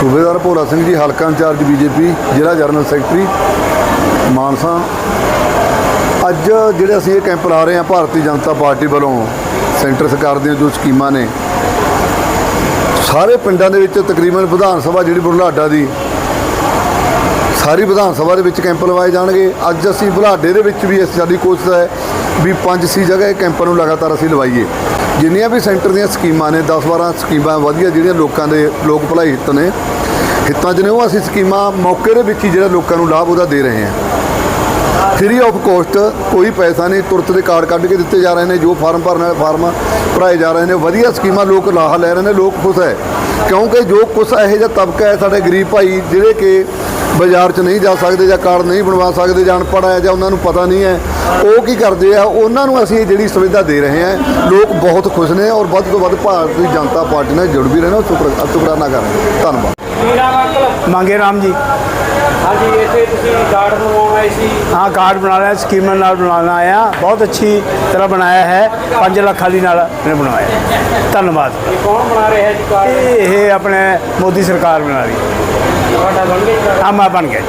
ਸੂਬੇਦਾਰ ਭੋਲਾ ਸਿੰਘ ਜੀ, ਹਲਕਾ in charge BJP, ਜ਼ਿਲ੍ਹਾ ਜਨਰਲ ਸੈਕਟਰੀ, ਮਾਨਸਾ। ਅੱਜ ਜਿਹੜੇ ਅਸੀਂ ਇਹ ਕੈਂਪ ਲਾ ਰਹੇ ਹਾਂ ਭਾਰਤੀ ਜਨਤਾ ਪਾਰਟੀ ਵੱਲੋਂ, ਸੈਂਟਰ ਸਰਕਾਰ ਦੀਆਂ ਜੋ ਸਕੀਮਾਂ ਨੇ, ਸਾਰੇ ਪਿੰਡਾਂ ਦੇ ਵਿੱਚ ਤਕਰੀਬਨ ਵਿਧਾਨ ਸਭਾ ਜਿਹੜੀ ਬੁਢਲਾਡਾ ਦੀ ਸਾਰੀ ਵਿਧਾਨ ਸਭਾ ਦੇ ਵਿੱਚ ਕੈਂਪ ਲਵਾਏ ਜਾਣਗੇ। ਅੱਜ ਅਸੀਂ ਬੁਲਾਡੇ ਦੇ ਵਿੱਚ ਵੀ ਇਸ ਸਾਡੀ ਕੋਸ਼ਿਸ਼ ਹੈ ਵੀ ਪੰਜ ਛੇ ਜਗ੍ਹਾ ਇਹ ਕੈਂਪਾਂ ਨੂੰ ਲਗਾਤਾਰ ਅਸੀਂ ਲਵਾਈਏ। ਜਿੰਨੀਆਂ ਵੀ ਸੈਂਟਰ ਦੀਆਂ ਸਕੀਮਾਂ ਨੇ 10 12 ਸਕੀਮਾਂ ਵਧੀਆ ਜਿਹੜੀਆਂ ਲੋਕਾਂ ਦੇ ਲੋਕ ਭਲਾਈ ਹਿੱਤ ਨੇ, ਹਿੱਤਾਂ 'ਚ ਨੇ, ਉਹ ਅਸੀਂ ਸਕੀਮਾਂ ਮੌਕੇ ਦੇ ਵਿੱਚ ਹੀ ਜਿਹੜਾ ਲੋਕਾਂ ਨੂੰ ਲਾਭ ਉਹਦਾ ਦੇ ਰਹੇ ਹਾਂ। ਫ੍ਰੀ ਆਫ ਕੋਸਟ ਕੋਈ ਪੈਸਾ ਨਹੀਂ, ਤੁਰਤ ਦੇ ਕਾਰਡ ਕੱਢ ਕੇ ਦਿੱਤੇ ਜਾ ਰਹੇ ਨੇ, ਜੋ ਫਾਰਮ ਭਰਨ ਵਾਲੇ ਫਾਰਮ ਭਰਾਏ ਜਾ ਰਹੇ ਨੇ, ਵਧੀਆ ਸਕੀਮਾਂ ਲੋਕ ਲਾਹਾ ਲੈ ਰਹੇ ਨੇ, ਲੋਕ ਖੁਸ਼ ਹੈ। ਕਿਉਂਕਿ ਜੋ ਕੁਛ ਇਹੋ ਜਿਹਾ ਤਬਕਾ ਹੈ ਸਾਡੇ ਗਰੀਬ ਭਾਈ, ਜਿਹੜੇ ਕਿ ਬਾਜ਼ਾਰ 'ਚ ਨਹੀਂ ਜਾ ਸਕਦੇ ਜਾਂ ਕਾਰਡ ਨਹੀਂ ਬਣਵਾ ਸਕਦੇ ਜਾਂ ਅਨਪੜ੍ਹ ਹੈ ਜਾਂ ਉਹਨਾਂ ਨੂੰ ਪਤਾ ਨਹੀਂ ਹੈ ਉਹ ਕੀ ਕਰਦੇ ਆ? ਉਹਨਾਂ ਨੂੰ ਅਸੀਂ ਜਿਹੜੀ ਸੁਵਿਧਾ ਦੇ ਰਹੇ ਹਾਂ ਲੋਕ ਬਹੁਤ ਖੁਸ਼ ਨੇ ਔਰ ਵੱਧ ਤੋਂ ਵੱਧ ਭਾਰਤੀ ਜਨਤਾ ਪਾਰਟੀ ਨਾਲ ਜੁੜ ਵੀ ਰਹੇ ਨੇ ਟੁਕੜਾ ਨਾ। ਕਰਨ ਧੰਨਵਾਦ ਮੰਗੇ ਰਾਮ ਜੀ। ਹਾਂਜੀ ਇੱਥੇ ਤੁਸੀਂ ਕਾਰਡ ਬਣਵਾਉਣ ਆਏ ਸੀ। ਹਾਂ ਕਾਰਡ ਬਣਾ ਲਿਆ ਸਕੀਮ ਨਾਲ ਬਣਾਉਣਾ ਆਇਆ ਬਹੁਤ ਅੱਛੀ ਤਰ੍ਹਾਂ ਬਣਾਇਆ ਹੈ 5 ਲੱਖ ਖਾਲੀ ਨਾਲ ਨੇ ਬਣਾਇਆ ਧੰਨਵਾਦ। ਇਹ ਕੌਣ ਬਣਾ ਰਿਹਾ ਹੈ ਜੀ ਕਾਰਡ? ਇਹ ਆਪਣੇ ਮੋਦੀ ਸਰਕਾਰ ਬਣਾ ਰਹੀ ਹੈ। ਬਣ ਗਿਆ